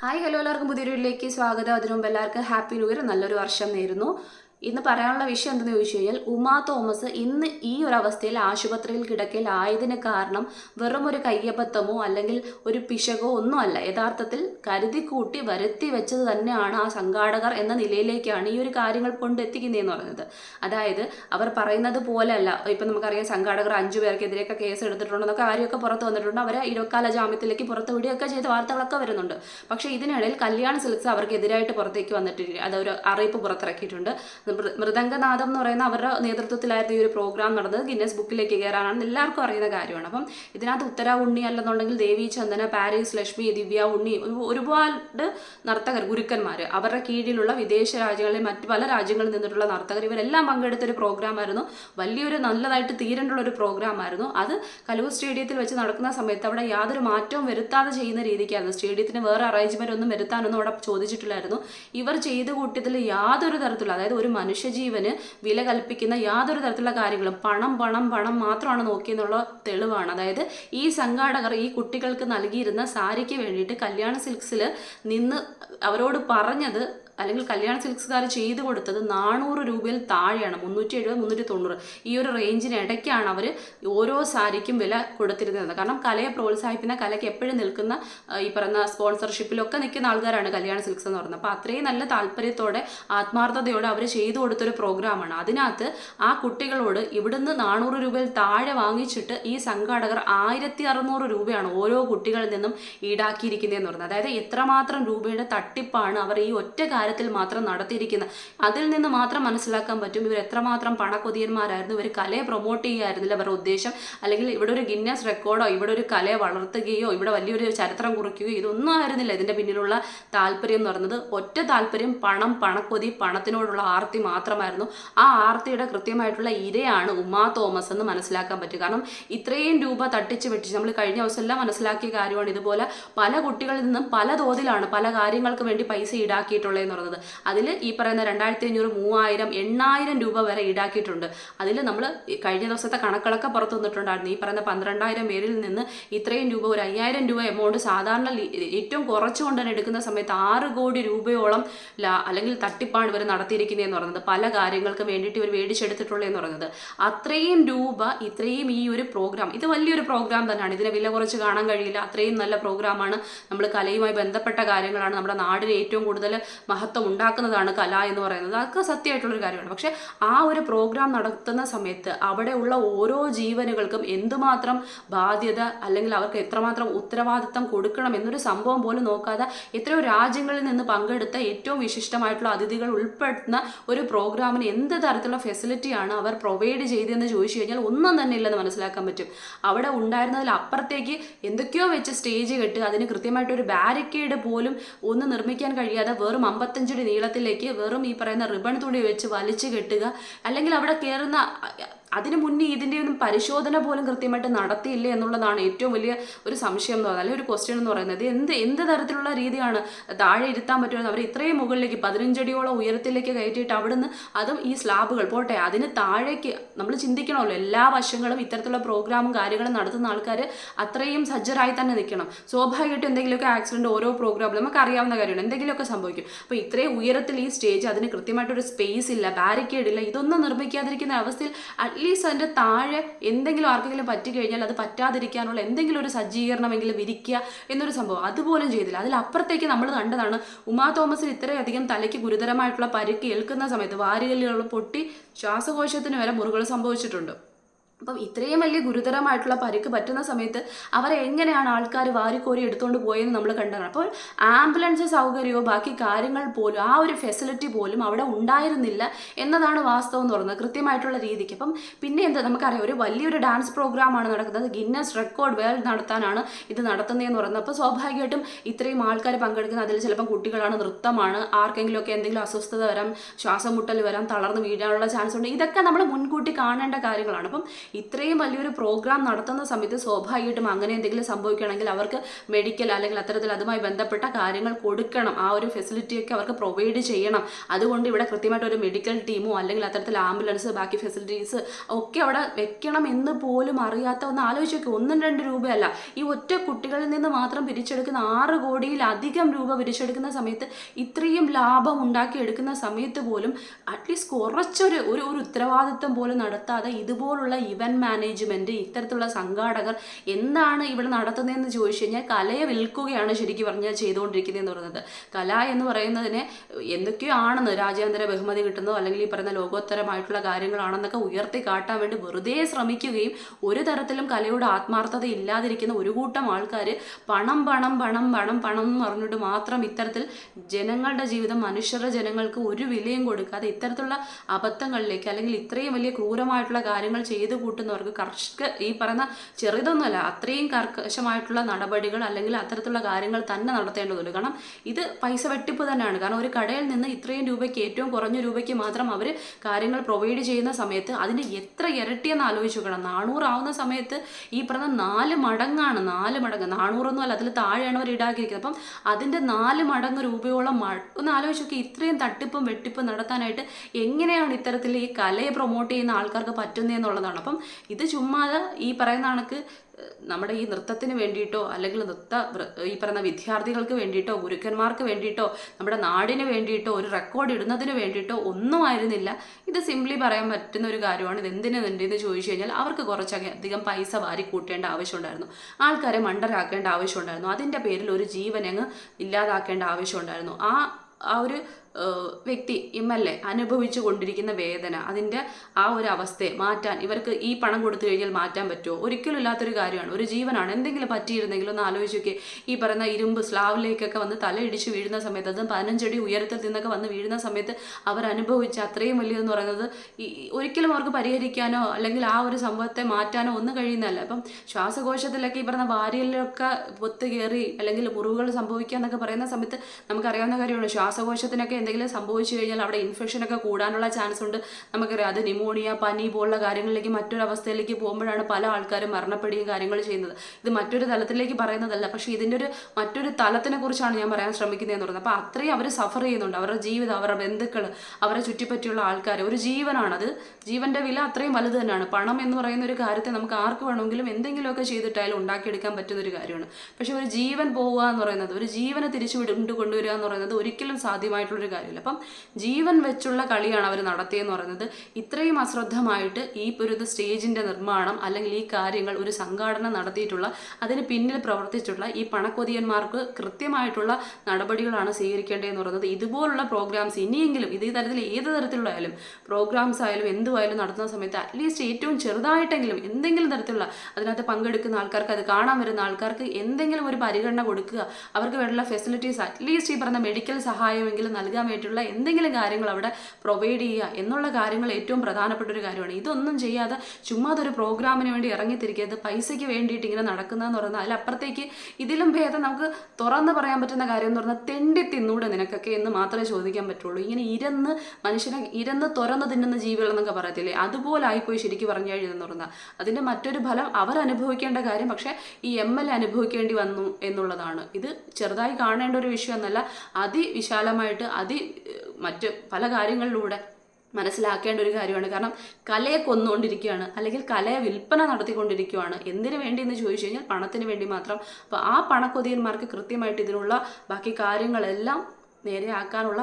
Hi hello എല്ലാവർക്കും പുതിയൊരു വീട്ടിലേക്ക് സ്വാഗതം. അതിനു മുമ്പ് എല്ലാവർക്കും ഹാപ്പി ന്യൂ ഇയർ. നല്ലൊരു വർഷം നേരുന്നു. ഇന്ന് പറയാനുള്ള വിഷയം എന്തെന്ന് ചോദിച്ചു കഴിഞ്ഞാൽ ഉമാ തോമസ് ഇന്ന് ഈ ഒരു അവസ്ഥയിൽ ആശുപത്രിയിൽ കിടക്കലായതിന് കാരണം വെറും ഒരു കയ്യബദ്ധമോ അല്ലെങ്കിൽ ഒരു പിശകോ ഒന്നുമല്ല യഥാർത്ഥത്തിൽ കരുതി കൂട്ടി വരുത്തി വെച്ചത് തന്നെയാണ് ആ സംഘാടകർ എന്ന നിലയിലേക്കാണ് ഈ ഒരു കാര്യങ്ങൾ കൊണ്ടെത്തിക്കുന്നതെന്ന് പറയുന്നത്. അതായത് അവർ പറയുന്നത് പോലെയല്ല. ഇപ്പം നമുക്കറിയാം സംഘാടകർ അഞ്ചു പേർക്കെതിരെയൊക്കെ കേസ് എടുത്തിട്ടുണ്ടെന്നൊക്കെ കാര്യമൊക്കെ പുറത്ത് വന്നിട്ടുണ്ട്. അവരെ ഇടക്കാല ജാമ്യത്തിലേക്ക് പുറത്ത് വിടുകയൊക്കെ ചെയ്ത വാർത്തകളൊക്കെ വരുന്നുണ്ട്. പക്ഷേ ഇതിനിടയിൽ കല്യാൺ സിൽക്സ് അവർക്കെതിരായിട്ട് പുറത്തേക്ക് വന്നിട്ടില്ല. അതൊരു അറിയിപ്പ് പുറത്തിറക്കിയിട്ടുണ്ട്. മൃദംഗനാഥം എന്ന് പറയുന്ന അവരുടെ നേതൃത്വത്തിലായിരുന്നു ഈ ഒരു പ്രോഗ്രാം നടന്നത്. ഗിന്നസ് ബുക്കിലേക്ക് കയറാനാണ്. എല്ലാവർക്കും അറിയുന്ന കാര്യമാണ്. അപ്പം ഇതിനകത്ത് ഉത്തര ഉണ്ണി അല്ലെന്നുണ്ടെങ്കിൽ ദേവി ചന്ദന പാരീസ് ലക്ഷ്മി ദിവ്യ ഉണ്ണി ഒരുപാട് നർത്തകർ ഗുരുക്കന്മാർ അവരുടെ കീഴിലുള്ള വിദേശ രാജ്യങ്ങളിൽ മറ്റ് പല രാജ്യങ്ങളിൽ നിന്നിട്ടുള്ള നർത്തകർ ഇവരെല്ലാം പങ്കെടുത്ത ഒരു പ്രോഗ്രാമായിരുന്നു വലിയൊരു നല്ലതായിട്ട് തീരേണ്ടുള്ള ഒരു പ്രോഗ്രാമായിരുന്നു അത് കലൂർ സ്റ്റേഡിയത്തിൽ വെച്ച് നടക്കുന്ന സമയത്ത് അവിടെ യാതൊരു മാറ്റവും വരുത്താതെ ചെയ്യുന്ന രീതിക്കായിരുന്നു. സ്റ്റേഡിയത്തിന് വേറെ അറേഞ്ച്മെന്റ് ഒന്നും വരുത്താനൊന്നും അവിടെ ചോദിച്ചിട്ടില്ലായിരുന്നു. ഇവർ ചെയ്ത് കൂട്ടിയതിൽ യാതൊരു തരത്തിലുള്ള അതായത് ഒരു മനുഷ്യജീവന് വില കൽപ്പിക്കുന്ന യാതൊരു തരത്തിലുള്ള കാര്യങ്ങളും പണം പണം പണം മാത്രമാണ് നോക്കിയെന്നുള്ള തെളിവാണ്. അതായത് ഈ സംഘാടകർ ഈ കുട്ടികൾക്ക് നൽകിയിരുന്ന സാരിക്ക് വേണ്ടിയിട്ട് കല്യാണ സിൽക്സിൽ നിന്ന് അവരോട് പറഞ്ഞത് അല്ലെങ്കിൽ കല്യാണ സിൽക്സുകാർ ചെയ്തു കൊടുത്തത് നാനൂറ് രൂപയിൽ താഴെയാണ് മുന്നൂറ്റി എഴുപത് മുന്നൂറ്റി തൊണ്ണൂറ് ഈ ഒരു റേഞ്ചിന് ഇടയ്ക്കാണ് അവർ ഓരോ സാരിക്കും വില കൊടുത്തിരുന്നത്. കാരണം കലയെ പ്രോത്സാഹിപ്പിക്കുന്ന കലയ്ക്ക് എപ്പോഴും നിൽക്കുന്ന ഈ പറയുന്ന സ്പോൺസർഷിപ്പിലൊക്കെ നിൽക്കുന്ന ആൾക്കാരാണ് കല്യാണ സിൽക്സ് എന്ന് പറയുന്നത്. അപ്പോൾ അത്രയും നല്ല താല്പര്യത്തോടെ ആത്മാർത്ഥതയോടെ അവർ ചെയ്തു കൊടുത്തൊരു പ്രോഗ്രാമാണ്. അതിനകത്ത് ആ കുട്ടികളോട് ഇവിടുന്ന് നാനൂറ് രൂപയിൽ താഴെ വാങ്ങിച്ചിട്ട് ഈ സംഘാടകർ ആയിരത്തി അറുന്നൂറ് രൂപയാണ് ഓരോ കുട്ടികളിൽ നിന്നും ഈടാക്കിയിരിക്കുന്നതെന്ന് പറഞ്ഞത് അതായത് എത്രമാത്രം രൂപയുടെ തട്ടിപ്പാണ് അവർ ഈ ഒറ്റ കാര്യത്തിൽ മാത്രം നടത്തിയിരിക്കുന്നത് അതിൽ നിന്ന് മാത്രം മനസ്സിലാക്കാൻ പറ്റും. ഇവർ എത്രമാത്രം പണക്കൊതിയന്മാരായിരുന്നു. ഇവർ കലയെ പ്രൊമോട്ട് ചെയ്യുകയായിരുന്നില്ല അവരുടെ ഉദ്ദേശം അല്ലെങ്കിൽ ഇവിടെ ഒരു ഗിന്നസ് റെക്കോർഡോ ഇവിടെ ഒരു കലയെ വളർത്തുകയോ ഇവിടെ വലിയൊരു ചരിത്രം കുറിക്കുകയോ ഇതൊന്നും ആയിരുന്നില്ല. ഇതിന്റെ പിന്നിലുള്ള താല്പര്യം എന്ന് പറയുന്നത് ഒറ്റ താല്പര്യം പണം പണക്കൊതി പണത്തിനോടുള്ള ആർത്തി മാത്രമായിരുന്നു. ആ ആർത്തിയുടെ കൃത്യമായിട്ടുള്ള ഇരയാണ് ഉമാ തോമസ് എന്ന് മനസ്സിലാക്കാൻ പറ്റും. കാരണം ഇത്രയും രൂപ തട്ടിച്ച് വെട്ടിച്ച് നമ്മൾ കഴിഞ്ഞ ദിവസം എല്ലാം മനസ്സിലാക്കിയ കാര്യമാണ്. ഇതുപോലെ പല കുട്ടികളിൽ നിന്നും പല തോതിലാണ് പല കാര്യങ്ങൾക്ക് വേണ്ടി പൈസ ഈടാക്കിയിട്ടുള്ളത് പറയുന്നത് അതിൽ ഈ പറയുന്ന രണ്ടായിരത്തി അഞ്ഞൂറ് മൂവായിരം എണ്ണായിരം രൂപ വരെ ഈടാക്കിയിട്ടുണ്ട്. അതിൽ നമ്മൾ കഴിഞ്ഞ ദിവസത്തെ കണക്കുകളൊക്കെ പുറത്തു വന്നിട്ടുണ്ടായിരുന്നു. ഈ പറയുന്ന പന്ത്രണ്ടായിരം പേരിൽ നിന്ന് ഇത്രയും രൂപ ഒരു അയ്യായിരം രൂപ എമൗണ്ട് സാധാരണ ഏറ്റവും കുറച്ചുകൊണ്ട് തന്നെ എടുക്കുന്ന സമയത്ത് ആറ് കോടി രൂപയോളം അല്ലെങ്കിൽ തട്ടിപ്പാണ് ഇവർ നടത്തിയിരിക്കുന്നതെന്ന് പറയുന്നത്. പല കാര്യങ്ങൾക്ക് വേണ്ടിയിട്ട് ഇവർ മേടിച്ചെടുത്തിട്ടുള്ളതെന്ന് പറയുന്നത്. അത്രയും രൂപ ഇത്രയും ഈ ഒരു പ്രോഗ്രാം ഇത് വലിയൊരു പ്രോഗ്രാം തന്നെയാണ്. ഇതിനെ വില കുറച്ച് കാണാൻ കഴിയില്ല. അത്രയും നല്ല പ്രോഗ്രാമാണ് നമ്മൾ കലയുമായി ബന്ധപ്പെട്ട കാര്യങ്ങളാണ്. നമ്മുടെ നാടിന് ഏറ്റവും കൂടുതൽ മഹത്വം ഉണ്ടാക്കുന്നതാണ് കല എന്ന് പറയുന്നത്. അതൊക്കെ സത്യമായിട്ടുള്ളൊരു കാര്യമാണ്. പക്ഷേ ആ ഒരു പ്രോഗ്രാം നടത്തുന്ന സമയത്ത് അവിടെയുള്ള ഓരോ ജീവനുകൾക്കും എന്തുമാത്രം ബാധ്യത അല്ലെങ്കിൽ അവർക്ക് എത്രമാത്രം ഉത്തരവാദിത്തം കൊടുക്കണം എന്നൊരു സംഭവം പോലും നോക്കാതെ എത്രയോ രാജ്യങ്ങളിൽ നിന്ന് പങ്കെടുത്ത ഏറ്റവും വിശിഷ്ടമായിട്ടുള്ള അതിഥികൾ ഉൾപ്പെടുന്ന ഒരു പ്രോഗ്രാമിന് എന്ത് തരത്തിലുള്ള ഫെസിലിറ്റിയാണ് അവർ പ്രൊവൈഡ് ചെയ്തതെന്ന് ചോദിച്ചു കഴിഞ്ഞാൽ ഒന്നും തന്നെ ഇല്ലെന്ന് മനസ്സിലാക്കാൻ പറ്റും. അവിടെ ഉണ്ടായിരുന്നതിൽ അപ്പുറത്തേക്ക് എന്തൊക്കെയോ വെച്ച് സ്റ്റേജ് കെട്ട് അതിന് കൃത്യമായിട്ടൊരു ബാരിക്കേഡ് പോലും ഒന്ന് നിർമ്മിക്കാൻ കഴിയാതെ വെറും അമ്പത്തഞ്ചടി നീളത്തിലേക്ക് വെറും ഈ പറയുന്ന റിബൺ തുണി വെച്ച് വലിച്ചു കെട്ടുക അല്ലെങ്കിൽ അവിടെ കയറുന്ന അതിന് മുന്നേ ഇതിന്റെ ഒന്നും പരിശോധന പോലും കൃത്യമായിട്ട് നടത്തിയില്ല എന്നുള്ളതാണ് ഏറ്റവും വലിയ ഒരു സംശയം എന്ന് പറയുന്നത് അല്ലെങ്കിൽ ഒരു ക്വസ്റ്റ്യൻ എന്ന് പറയുന്നത്. എന്ത് എന്ത് തരത്തിലുള്ള രീതിയാണ് താഴെ ഇരുത്താൻ പറ്റുമെന്ന് അവർ ഇത്രയും മുകളിലേക്ക് പതിനഞ്ചടിയോളം ഉയരത്തിലേക്ക് കയറ്റിയിട്ട് അവിടുന്ന് അതും ഈ സ്ലാബുകൾ. പോട്ടെ അതിന് താഴേക്ക് നമ്മൾ ചിന്തിക്കണമല്ലോ. എല്ലാ വശങ്ങളും ഇത്തരത്തിലുള്ള പ്രോഗ്രാമും കാര്യങ്ങളും നടത്തുന്ന ആൾക്കാർ അത്രയും സജ്ജരായി തന്നെ നിൽക്കണം. സ്വാഭാവികമായിട്ടും എന്തെങ്കിലുമൊക്കെ ആക്സിഡന്റ് ഓരോ പ്രോഗ്രാമിലും നമുക്ക് അറിയാവുന്ന കാര്യമാണ്. എന്തെങ്കിലുമൊക്കെ സംഭവിക്കും. അപ്പോൾ ഇത്രയും ഉയരത്തിൽ ഈ സ്റ്റേജ് അതിന് കൃത്യമായിട്ടൊരു സ്പേസ് ഇല്ല ബാരിക്കേഡ് ഇല്ല. ഇതൊന്നും നിർമ്മിക്കാതിരിക്കുന്ന അവസ്ഥയിൽ അറ്റ്ലീസ്റ്റ് അതിന്റെ താഴെ എന്തെങ്കിലും ആർക്കെങ്കിലും പറ്റിക്കഴിഞ്ഞാൽ അത് പറ്റാതിരിക്കാനുള്ള എന്തെങ്കിലും ഒരു സജ്ജീകരണമെങ്കിലും വിരിക്കുക എന്നൊരു സംഭവം അതുപോലും ചെയ്തില്ല. അതിലപ്പുറത്തേക്ക് നമ്മൾ കണ്ടതാണ് ഉമാ തോമസിന് ഇത്രയധികം തലയ്ക്ക് ഗുരുതരമായിട്ടുള്ള പരിക്ക് ഏൽക്കുന്ന സമയത്ത് വാരികല്ലുകൾ പൊട്ടി ശ്വാസകോശത്തിന് വരെ മുറികൾ സംഭവിച്ചിട്ടുണ്ട്. അപ്പം ഇത്രയും വലിയ ഗുരുതരമായിട്ടുള്ള പരിക്ക് പറ്റുന്ന സമയത്ത് അവരെ എങ്ങനെയാണ് ആൾക്കാർ വാരിക്കോരി എടുത്തുകൊണ്ട് പോയെന്ന് നമ്മൾ കണ്ടതാണ്. അപ്പോൾ ആംബുലൻസ് സൗകര്യമോ ബാക്കി കാര്യങ്ങൾ പോലും ആ ഒരു ഫെസിലിറ്റി പോലും അവിടെ ഉണ്ടായിരുന്നില്ല എന്നതാണ് വാസ്തവം എന്ന് പറയുന്നത് കൃത്യമായിട്ടുള്ള രീതിക്ക്. അപ്പം പിന്നെ എന്താ നമുക്കറിയാം ഒരു വലിയൊരു ഡാൻസ് പ്രോഗ്രാമാണ് നടക്കുന്നത്. ഗിന്നസ് റെക്കോർഡ് വേൾഡ് നടത്താനാണ് ഇത് നടത്തുന്നതെന്ന് പറയുന്നത്. അപ്പോൾ സ്വാഭാവികമായിട്ടും ഇത്രയും ആൾക്കാർ പങ്കെടുക്കുന്ന അതിൽ ചിലപ്പം കുട്ടികളാണ് നൃത്തമാണ് ആർക്കെങ്കിലുമൊക്കെ എന്തെങ്കിലും അസ്വസ്ഥത വരാം ശ്വാസം മുട്ടൽ വരാം തളർന്ന് വീഴാനുള്ള ചാൻസ് ഉണ്ട്. ഇതൊക്കെ നമ്മൾ മുൻകൂട്ടി കാണേണ്ട കാര്യങ്ങളാണ്. അപ്പം ഇത്രയും വലിയൊരു പ്രോഗ്രാം നടത്തുന്ന സമയത്ത് സ്വാഭാവികമായിട്ടും അങ്ങനെ എന്തെങ്കിലും സംഭവിക്കുകയാണെങ്കിൽ അവർക്ക് മെഡിക്കൽ അല്ലെങ്കിൽ അത്തരത്തിൽ അതുമായി ബന്ധപ്പെട്ട കാര്യങ്ങൾ കൊടുക്കണം. ആ ഒരു ഫെസിലിറ്റിയൊക്കെ അവർക്ക് പ്രൊവൈഡ് ചെയ്യണം. അതുകൊണ്ട് ഇവിടെ കൃത്യമായിട്ട് ഒരു മെഡിക്കൽ ടീമോ അല്ലെങ്കിൽ അത്തരത്തിൽ ആംബുലൻസ് ബാക്കി ഫെസിലിറ്റീസ് ഒക്കെ അവിടെ വെക്കണം എന്ന് പോലും അറിയാത്ത ഒന്ന് ആലോചിച്ച് നോക്കി ഒന്നും രണ്ട് രൂപയല്ല. ഈ ഒറ്റ കുട്ടികളിൽ നിന്ന് മാത്രം പിരിച്ചെടുക്കുന്ന ആറ് കോടിയിലധികം രൂപ പിരിച്ചെടുക്കുന്ന സമയത്ത് ഇത്രയും ലാഭം ഉണ്ടാക്കിയെടുക്കുന്ന സമയത്ത് പോലും അറ്റ്ലീസ്റ്റ് കുറച്ചൊരു ഒരു ഒരു ഉത്തരവാദിത്വം പോലും നടത്താതെ ഇതുപോലുള്ള ഇവന്റ് മാനേജ്മെന്റ് ഇത്തരത്തിലുള്ള സംഘാടകർ എന്താണ് ഇവിടെ നടത്തുന്നതെന്ന് ചോദിച്ചു കഴിഞ്ഞാൽ കലയെ വിൽക്കുകയാണ് ശരിക്കും പറഞ്ഞാൽ ചെയ്തുകൊണ്ടിരിക്കുന്നത് എന്ന് പറയുന്നത്. കല എന്ന് പറയുന്നതിനെ എന്തൊക്കെയോ ആണെന്ന് രാജ്യാന്തര ബഹുമതി കിട്ടുന്നതോ അല്ലെങ്കിൽ ഈ പറയുന്ന ലോകോത്തരമായിട്ടുള്ള കാര്യങ്ങളാണെന്നൊക്കെ ഉയർത്തി കാട്ടാൻ വേണ്ടി വെറുതെ ശ്രമിക്കുകയും ഒരു തരത്തിലും കലയുടെ ആത്മാർത്ഥത ഇല്ലാതിരിക്കുന്ന ഒരു കൂട്ടം ആൾക്കാർ പണം പണം പണം പണം പണം എന്ന് പറഞ്ഞിട്ട് മാത്രം ഇത്തരത്തിൽ ജനങ്ങളുടെ ജീവിതം മനുഷ്യരുടെ ജനങ്ങൾക്ക് ഒരു വിലയും കൊടുക്കാതെ ഇത്തരത്തിലുള്ള അബദ്ധങ്ങളിലേക്ക് അല്ലെങ്കിൽ ഇത്രയും വലിയ ക്രൂരമായിട്ടുള്ള കാര്യങ്ങൾ ചെയ്തു കൂട്ടുന്നവർക്ക് കർഷക ഈ പറയുന്ന ചെറുതൊന്നുമല്ല അത്രയും കർക്കശമായിട്ടുള്ള നടപടികൾ അല്ലെങ്കിൽ അത്തരത്തിലുള്ള കാര്യങ്ങൾ തന്നെ നടത്തേണ്ടതുള്ളൂ കാരണം ഇത് പൈസ വെട്ടിപ്പ് തന്നെയാണ്. കാരണം ഒരു കടയിൽ നിന്ന് ഇത്രയും രൂപയ്ക്ക് ഏറ്റവും കുറഞ്ഞ രൂപയ്ക്ക് മാത്രം അവർ കാര്യങ്ങൾ പ്രൊവൈഡ് ചെയ്യുന്ന സമയത്ത് അതിന് എത്ര ഇരട്ടിയെന്ന് ആലോചിച്ച് നോക്കണം. നാനൂറാവുന്ന സമയത്ത് ഈ പറഞ്ഞ നാല് മടങ്ങാണ്. നാല് മടങ്ങ്. നാനൂറൊന്നും അല്ല അതിൽ താഴെയാണ് അവർ ഈടാക്കിയിരിക്കുന്നത് അപ്പം അതിന്റെ നാല് മടങ്ങ് രൂപയോളം ഒന്ന് ആലോചിച്ച് നോക്കി. ഇത്രയും തട്ടിപ്പും വെട്ടിപ്പും നടത്താനായിട്ട് എങ്ങനെയാണ് ഇത്തരത്തിൽ ഈ കലയെ പ്രൊമോട്ട് ചെയ്യുന്ന ആൾക്കാർക്ക് പറ്റുന്നതെന്നുള്ളതാണ്. അപ്പം ഇത് ചുമ്മാതെ ഈ പറയുന്ന കണക്ക് നമ്മുടെ ഈ നൃത്തത്തിന് വേണ്ടിയിട്ടോ അല്ലെങ്കിൽ നൃത്ത ഈ പറയുന്ന വിദ്യാർത്ഥികൾക്ക് വേണ്ടിയിട്ടോ ഗുരുക്കന്മാർക്ക് വേണ്ടിയിട്ടോ നമ്മുടെ നാടിന് വേണ്ടിയിട്ടോ ഒരു റെക്കോർഡ് ഇടുന്നതിന് വേണ്ടിയിട്ടോ ഒന്നും ആയിരുന്നില്ല. ഇത് സിംപ്ലി പറയാൻ പറ്റുന്ന ഒരു കാര്യമാണ്. ഇത് എന്തിനു എന്ന് ചോദിച്ചു കഴിഞ്ഞാൽ അവർക്ക് കുറച്ചൊക്കെ അധികം പൈസ വാരി കൂട്ടേണ്ട ആവശ്യമുണ്ടായിരുന്നു. ആൾക്കാരെ മണ്ടരാക്കേണ്ട ആവശ്യമുണ്ടായിരുന്നു. അതിന്റെ പേരിൽ ഒരു ജീവൻ അങ്ങ് ഇല്ലാതാക്കേണ്ട ആവശ്യമുണ്ടായിരുന്നു. ആ ആ ഒരു വ്യക്തി എം എൽ എ അനുഭവിച്ചു കൊണ്ടിരിക്കുന്ന വേദന അതിന്റെ ആ ഒരു അവസ്ഥയെ മാറ്റാൻ ഇവർക്ക് ഈ പണം കൊടുത്തു കഴിഞ്ഞാൽ മാറ്റാൻ പറ്റുമോ? ഒരിക്കലും ഇല്ലാത്തൊരു കാര്യമാണ്. ഒരു ജീവനാണ്. എന്തെങ്കിലും പറ്റിയിരുന്നെങ്കിൽ ഒന്ന് ആലോചിച്ച് നോക്കി ഈ പറയുന്ന ഇരുമ്പ് സ്ലാവിലേക്കൊക്കെ വന്ന് തലയിടിച്ച് വീഴുന്ന സമയത്ത് അതും പതിനഞ്ചടി ഉയരത്തിൽ നിന്നൊക്കെ വന്ന് വീഴുന്ന സമയത്ത് അവർ അനുഭവിച്ച അത്രയും വലിയതെന്ന് പറയുന്നത് ഈ ഒരിക്കലും അവർക്ക് പരിഹരിക്കാനോ അല്ലെങ്കിൽ ആ ഒരു സംഭവത്തെ മാറ്റാനോ ഒന്നും കഴിയുന്നതല്ല. അപ്പം ശ്വാസകോശത്തിലൊക്കെ ഈ പറഞ്ഞ വാരിയലിലൊക്കെ പൊത്ത് കയറി അല്ലെങ്കിൽ മുറിവുകൾ സംഭവിക്കുക എന്നൊക്കെ പറയുന്ന സമയത്ത് നമുക്കറിയാവുന്ന കാര്യമാണ് ശ്വാസകോശത്തിനൊക്കെ എന്തെങ്കിലും സംഭവിച്ചു കഴിഞ്ഞാൽ അവിടെ ഇൻഫെക്ഷനൊക്കെ കൂടാനുള്ള ചാൻസ് ഉണ്ട്. നമുക്കറിയാം അത് ന്യൂമോണിയ പനി പോലുള്ള കാര്യങ്ങളിലേക്ക് മറ്റൊരു അവസ്ഥയിലേക്ക് പോകുമ്പോഴാണ് പല ആൾക്കാരും മരണപ്പെടുകയും കാര്യങ്ങൾ ചെയ്യുന്നത്. ഇത് മറ്റൊരു തലത്തിലേക്ക് പറയുന്നതല്ല പക്ഷേ ഇതിന്റെ ഒരു മറ്റൊരു തലത്തിനെ കുറിച്ചാണ് ഞാൻ പറയാൻ ശ്രമിക്കുന്നതെന്ന് പറയുന്നത്. അപ്പോൾ അത്രയും അവർ സഫർ ചെയ്യുന്നുണ്ട്. അവരുടെ ജീവിതം അവരുടെ ബന്ധുക്കൾ അവരെ ചുറ്റിപ്പറ്റിയുള്ള ആൾക്കാർ ഒരു ജീവനാണ് അത് ജീവന്റെ വില അത്രയും വലുത് തന്നെയാണ്. പണം എന്ന് പറയുന്ന ഒരു കാര്യത്തെ നമുക്ക് ആർക്ക് വേണമെങ്കിലും എന്തെങ്കിലുമൊക്കെ ചെയ്തിട്ടായാലും ഉണ്ടാക്കിയെടുക്കാൻ പറ്റുന്ന ഒരു കാര്യമാണ്. പക്ഷേ ഒരു ജീവൻ പോവുക എന്ന് പറയുന്നത് ഒരു ജീവനെ തിരിച്ചു വിട്ടു കൊണ്ടുവരിക എന്ന് പറയുന്നത് ഒരിക്കലും സാധ്യമായിട്ടുള്ളൊരു കാര്യമില്ല. അപ്പം ജീവൻ വെച്ചുള്ള കളിയാണ് അവർ നടത്തിയെന്ന് പറയുന്നത്. ഇത്രയും അശ്രദ്ധമായിട്ട് ഈ ഒരു സ്റ്റേജിന്റെ നിർമ്മാണം അല്ലെങ്കിൽ ഈ കാര്യങ്ങൾ ഒരു സംഘാടനം നടത്തിയിട്ടുള്ള അതിന് പിന്നിൽ പ്രവർത്തിച്ചിട്ടുള്ള ഈ പണക്കൊതിയന്മാർക്ക് കൃത്യമായിട്ടുള്ള നടപടികളാണ് സ്വീകരിക്കേണ്ടതെന്ന് പറയുന്നത്. ഇതുപോലുള്ള പ്രോഗ്രാംസ് ഇനിയെങ്കിലും ഇതേ തരത്തിൽ ഏത് തരത്തിലുള്ളതായാലും പ്രോഗ്രാംസ് ആയാലും എന്തുമായാലും നടത്തുന്ന സമയത്ത് അറ്റ്ലീസ്റ്റ് ഏറ്റവും ചെറുതായിട്ടെങ്കിലും എന്തെങ്കിലും തരത്തിലുള്ള അതിനകത്ത് പങ്കെടുക്കുന്ന ആൾക്കാർക്ക് അത് കാണാൻ വരുന്ന ആൾക്കാർക്ക് എന്തെങ്കിലും ഒരു പരിഗണന കൊടുക്കുക. അവർക്ക് വേണ്ട ഫെസിലിറ്റീസ് അറ്റ്ലീസ്റ്റ് ഈ പറഞ്ഞ മെഡിക്കൽ സഹായമെങ്കിലും നൽകാൻ വേണ്ടിയിട്ടുള്ള എന്തെങ്കിലും കാര്യങ്ങൾ അവിടെ പ്രൊവൈഡ് ചെയ്യുക എന്നുള്ള കാര്യങ്ങൾ ഏറ്റവും പ്രധാനപ്പെട്ട ഒരു കാര്യമാണ്. ഇതൊന്നും ചെയ്യാതെ ചുമ്മാ അതൊരു പ്രോഗ്രാമിന് വേണ്ടി ഇറങ്ങിത്തിരിക്കരുത് പൈസയ്ക്ക് വേണ്ടിയിട്ട് ഇങ്ങനെ നടക്കുന്നതെന്ന് പറയുന്നത് അതിലപ്പുറത്തേക്ക് ഇതിലും ഭേദം നമുക്ക് തുറന്ന് പറയാൻ പറ്റുന്ന കാര്യം എന്ന് പറഞ്ഞാൽ തെണ്ടി തിന്നൂടെ നിനക്കൊക്കെ എന്ന് മാത്രമേ ചോദിക്കാൻ പറ്റുള്ളൂ. ഇങ്ങനെ ഇരന്ന് മനുഷ്യനെ ഇരന്ന് തുറന്ന് തിന്നുന്ന ജീവികൾ എന്നൊക്കെ പറയത്തില്ലേ? അതുപോലെ ആയിപ്പോയി ശരിക്കും പറഞ്ഞു കഴിഞ്ഞതെന്ന് പറഞ്ഞാൽ. അതിന്റെ മറ്റൊരു ഫലം അവർ അനുഭവിക്കേണ്ട കാര്യം പക്ഷേ ഈ എം എൽ അനുഭവിക്കേണ്ടി വന്നു എന്നുള്ളതാണ്. ഇത് ചെറുതായി കാണേണ്ട ഒരു വിഷയമൊന്നല്ല അതിവിശാലമായിട്ട് അതി മറ്റ് പല കാര്യങ്ങളിലൂടെ മനസ്സിലാക്കേണ്ട ഒരു കാര്യമാണ്. കാരണം കലയെ കൊന്നുകൊണ്ടിരിക്കുകയാണ് അല്ലെങ്കിൽ കലയെ വിൽപ്പന നടത്തിക്കൊണ്ടിരിക്കുകയാണ്. എന്തിനു വേണ്ടി എന്ന് ചോദിച്ചു കഴിഞ്ഞാൽ പണത്തിന് വേണ്ടി മാത്രം. അപ്പോൾ ആ പണക്കൊതിയന്മാർക്ക് കൃത്യമായിട്ട് ഇതിനുള്ള ബാക്കി കാര്യങ്ങളെല്ലാം നേരെയാക്കാനുള്ള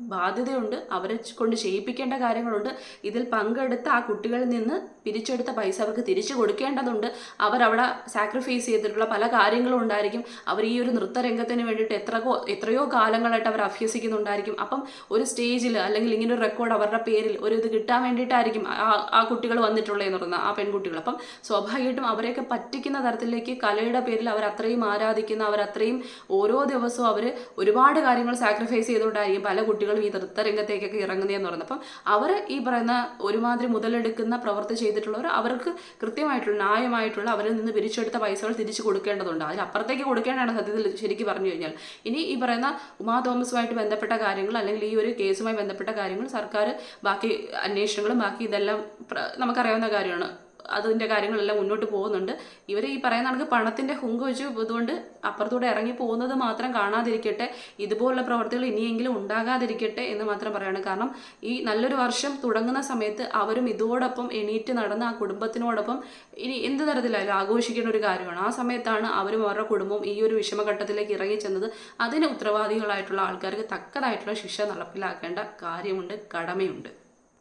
ബാധ്യതയുണ്ട്. അവരെ കൊണ്ട് ചെയ്യിപ്പിക്കേണ്ട കാര്യങ്ങളുണ്ട്. ഇതിൽ പങ്കെടുത്ത ആ കുട്ടികളിൽ നിന്ന് പിരിച്ചെടുത്ത പൈസ അവർക്ക് തിരിച്ചു കൊടുക്കേണ്ടതുണ്ട്. അവരവിടെ സാക്രിഫൈസ് ചെയ്തിട്ടുള്ള പല കാര്യങ്ങളും ഉണ്ടായിരിക്കും. അവർ ഈ ഒരു നൃത്തരംഗത്തിന് വേണ്ടിയിട്ട് എത്ര എത്രയോ കാലങ്ങളായിട്ട് അവർ അഭ്യസിക്കുന്നുണ്ടായിരിക്കും. അപ്പം ഒരു സ്റ്റേജിൽ അല്ലെങ്കിൽ ഇങ്ങനെ ഒരു റെക്കോർഡ് അവരുടെ പേരിൽ ഒരു ഇത് കിട്ടാൻ വേണ്ടിയിട്ടായിരിക്കും ആ ആ കുട്ടികൾ വന്നിട്ടുള്ളതെന്ന് പറയുന്നത് ആ പെൺകുട്ടികൾ. അപ്പം സ്വാഭാവികമായിട്ടും അവരെയൊക്കെ പറ്റിക്കുന്ന തരത്തിലേക്ക് കലയുടെ പേരിൽ അവർ അത്രയും ആരാധിക്കുന്ന അവർ അത്രയും ഓരോ ദിവസവും അവർ ഒരുപാട് കാര്യങ്ങൾ സാക്രിഫൈസ് ചെയ്തുകൊണ്ടായിരിക്കും പല കുട്ടികളും ഈ നൃത്തരംഗത്തേക്കൊക്കെ ഇറങ്ങുന്നതെന്ന് പറയുന്നത്. അപ്പം അവർ ഈ പറയുന്ന ഒരുമാതിരി മുതലെടുക്കുന്ന പ്രവൃത്തി ചെയ്തിട്ടുള്ളവർ അവർക്ക് കൃത്യമായിട്ടുള്ള ന്യായമായിട്ടുള്ള അവരിൽ നിന്ന് പിരിച്ചെടുത്ത പൈസകൾ തിരിച്ചു കൊടുക്കേണ്ടതുണ്ട്. അതിനപ്പുറത്തേക്ക് കൊടുക്കേണ്ടതാണ് സത്യത്തിൽ ശരിക്കും പറഞ്ഞു കഴിഞ്ഞാൽ. ഇനി ഈ പറയുന്ന ഉമാ തോമസുമായിട്ട് ബന്ധപ്പെട്ട കാര്യങ്ങൾ അല്ലെങ്കിൽ ഈ ഒരു കേസുമായി ബന്ധപ്പെട്ട കാര്യങ്ങൾ സർക്കാർ ബാക്കി അന്വേഷണങ്ങളും ബാക്കി ഇതെല്ലാം നമുക്കറിയാവുന്ന കാര്യമാണ്. അതിന്റെ കാര്യങ്ങളെല്ലാം മുന്നോട്ട് പോകുന്നുണ്ട്. ഇവർ ഈ പറയുന്ന കണക്ക് പണത്തിന്റെ ഹുങ്ക് വെച്ച് ഇതുകൊണ്ട് അപ്പുറത്തൂടെ ഇറങ്ങി പോകുന്നത് മാത്രം കാണാതിരിക്കട്ടെ ഇതുപോലുള്ള പ്രവർത്തികൾ ഇനിയെങ്കിലും ഉണ്ടാകാതിരിക്കട്ടെ എന്ന് മാത്രം പറയാണ്. കാരണം ഈ നല്ലൊരു വർഷം തുടങ്ങുന്ന സമയത്ത് അവരും ഇതോടൊപ്പം എണീറ്റ് നടന്ന് ആ കുടുംബത്തിനോടൊപ്പം ഇനി എന്ത് തരത്തിലായാലും ആഘോഷിക്കേണ്ട ഒരു കാര്യമാണ്. ആ സമയത്താണ് അവരും അവരുടെ കുടുംബവും ഈ ഒരു വിഷമഘട്ടത്തിലേക്ക് ഇറങ്ങി ചെന്നത്. അതിന് ഉത്തരവാദികളായിട്ടുള്ള ആൾക്കാർക്ക് തക്കതായിട്ടുള്ള ശിക്ഷ നടപ്പിലാക്കേണ്ട കാര്യമുണ്ട് കടമയുണ്ട്.